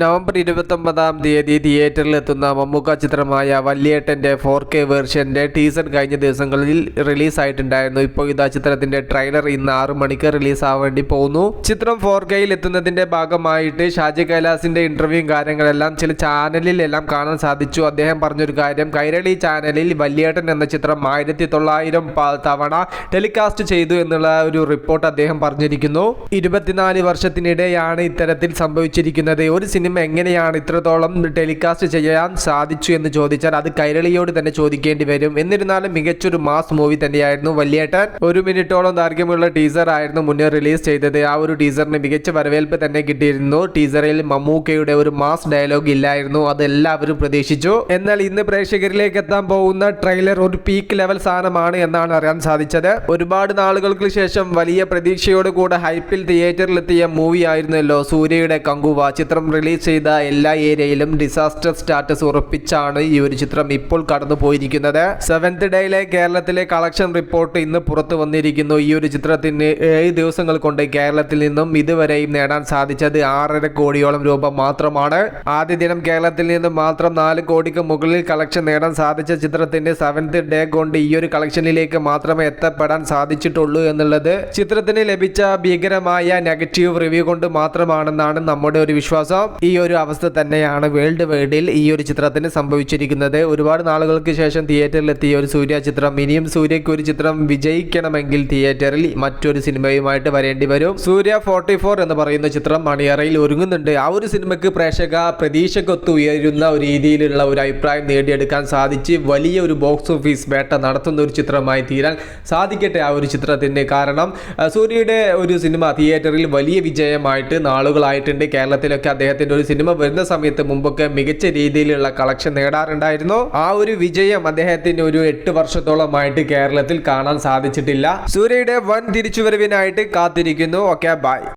November ഇരുപത്തൊമ്പതാം തീയതി തിയേറ്ററിൽ എത്തുന്ന മമ്മൂക്ക ചിത്രമായ വല്യേട്ടന്റെ ഫോർ കെ വേർഷന്റെ ടീസർ കഴിഞ്ഞ ദിവസങ്ങളിൽ റിലീസായിട്ടുണ്ടായിരുന്നു. ഇപ്പോൾ ഇതാ ചിത്രത്തിന്റെ ട്രെയിലർ ഇന്ന് ആറ് മണിക്ക് റിലീസാവേണ്ടി പോകുന്നു ചിത്രം ഫോർ കെയിൽ എത്തുന്നതിന്റെ ഭാഗമായിട്ട് ഷാജി കൈലാസിന്റെ ഇന്റർവ്യൂവും കാര്യങ്ങളെല്ലാം ചില ചാനലിലെല്ലാം കാണാൻ സാധിച്ചു. അദ്ദേഹം പറഞ്ഞൊരു കാര്യം കൈരളി ചാനലിൽ വല്യേട്ടൻ എന്ന ചിത്രം ആയിരത്തി തൊള്ളായിരം തവണ ടെലികാസ്റ്റ് ചെയ്തു എന്നുള്ള ഒരു റിപ്പോർട്ട് അദ്ദേഹം പറഞ്ഞിരിക്കുന്നു. ഇരുപത്തിനാല് വർഷത്തിനിടെയാണ് ഇത്തരത്തിൽ സംഭവിച്ചിരിക്കുന്നത്. ഒരു സിനിമ എങ്ങനെയാണ് ഇത്രത്തോളം ടെലികാസ്റ്റ് ചെയ്യാൻ സാധിച്ചു എന്ന് ചോദിച്ചാൽ അത് കൈരളിയോട് തന്നെ ചോദിക്കേണ്ടി വരും. എന്നിരുന്നാലും മികച്ചൊരു മാസ് മൂവി തന്നെയായിരുന്നു. വലിയേട്ടൻ ഒരു മിനിറ്റോളം ദൈർഘ്യമുള്ള ടീസർ ആയിരുന്നു മുന്നേ റിലീസ് ചെയ്തത്. ആ ഒരു ടീസറിന് മികച്ച വരവേൽപ്പ് തന്നെ കിട്ടിയിരുന്നു. ടീസറിൽ മമ്മൂക്കയുടെ ഒരു മാസ് ഡയലോഗ് ഇല്ലായിരുന്നു. അത് എല്ലാവരും പ്രതീക്ഷിച്ചു. എന്നാൽ ഇന്ന് പ്രേക്ഷകരിലേക്ക് എത്താൻ പോകുന്ന ട്രെയിലർ ഒരു പീക്ക് ലെവൽ സാധനമാണ് എന്നാണ് അറിയാൻ സാധിച്ചത്. ഒരുപാട് നാളുകൾക്ക് ശേഷം വലിയ പ്രതീക്ഷയോടുകൂടെ ഹൈപ്പിൽ തിയേറ്ററിലെത്തിയ മൂവി ആയിരുന്നല്ലോ സൂര്യയുടെ കങ്കുവ. ചിത്രം റിലീസ് ചെയ്ത എല്ലാ ഏരിയയിലും ഡിസാസ്റ്റർ സ്റ്റാറ്റസ് ഉറപ്പിച്ചാണ് ഈ ഒരു ചിത്രം ഇപ്പോൾ കടന്നു പോയിരിക്കുന്നത് സെവൻത് ഡേയിലെ കേരളത്തിലെ കളക്ഷൻ റിപ്പോർട്ട് ഇന്ന് പുറത്തു വന്നിരിക്കുന്നു. ഈ ഒരു ചിത്രത്തിന് ഏഴ് ദിവസങ്ങൾ കൊണ്ട് കേരളത്തിൽ നിന്നും ഇതുവരെയും നേടാൻ സാധിച്ചത് ആറര കോടിയോളം രൂപ മാത്രമാണ്. ആദ്യ ദിനം കേരളത്തിൽ നിന്നും മാത്രം നാല് കോടിക്ക് മുകളിൽ കളക്ഷൻ നേടാൻ സാധിച്ച ചിത്രത്തിന്റെ സെവൻത് ഡേ കൊണ്ട് ഈ ഒരു കളക്ഷനിലേക്ക് മാത്രമേ എത്തപ്പെടാൻ സാധിച്ചിട്ടുള്ളൂ എന്നുള്ളത് ചിത്രത്തിന് ലഭിച്ച ഭീകരമായ നെഗറ്റീവ് റിവ്യൂ കൊണ്ട് മാത്രമാണെന്നാണ് നമ്മുടെ ഒരു വിശ്വാസം. ഈ ഒരു അവസ്ഥ തന്നെയാണ് വേൾഡ് വൈഡിൽ ഈ ഒരു ചിത്രത്തിന് സംഭവിച്ചിരിക്കുന്നത്. ഒരുപാട് നാളുകൾക്ക് ശേഷം തിയേറ്ററിൽ എത്തിയ ഒരു സൂര്യ ചിത്രം ഇനിയും സൂര്യയ്ക്ക് ഒരു ചിത്രം വിജയിക്കണമെങ്കിൽ തിയേറ്ററിൽ മറ്റൊരു സിനിമയുമായിട്ട് വരേണ്ടി വരും. സൂര്യ ഫോർട്ടി ഫോർ എന്ന് പറയുന്ന ചിത്രം മണിയറയിൽ ഒരുങ്ങുന്നുണ്ട്. ആ ഒരു സിനിമയ്ക്ക് പ്രേക്ഷക പ്രതീക്ഷക്കൊത്ത് ഉയരുന്ന ഒരു രീതിയിലുള്ള ഒരു അഭിപ്രായം നേടിയെടുക്കാൻ സാധിച്ച് വലിയ ഒരു ബോക്സ് ഓഫീസ് വേട്ട നടത്തുന്ന ഒരു ചിത്രമായി തീരാൻ സാധിക്കട്ടെ ആ ഒരു ചിത്രത്തിന്. കാരണം സൂര്യയുടെ ഒരു സിനിമ തിയേറ്ററിൽ വലിയ വിജയമായിട്ട് നാളുകളായിട്ടുണ്ട്. കേരളത്തിലൊക്കെ അദ്ദേഹത്തിന്റെ ഒരു സിനിമ വരുന്ന സമയത്ത് മുമ്പൊക്കെ മികച്ച രീതിയിലുള്ള കളക്ഷൻ നേടാറുണ്ടായിരുന്നു. ആ ഒരു വിജയം അദ്ദേഹത്തിന് ഒരു എട്ട് വർഷത്തോളമായിട്ട് കേരളത്തിൽ കാണാൻ സാധിച്ചിട്ടില്ല. സൂര്യയുടെ വൻ തിരിച്ചുവരവിനായിട്ട് കാത്തിരിക്കുന്നു. Okay bye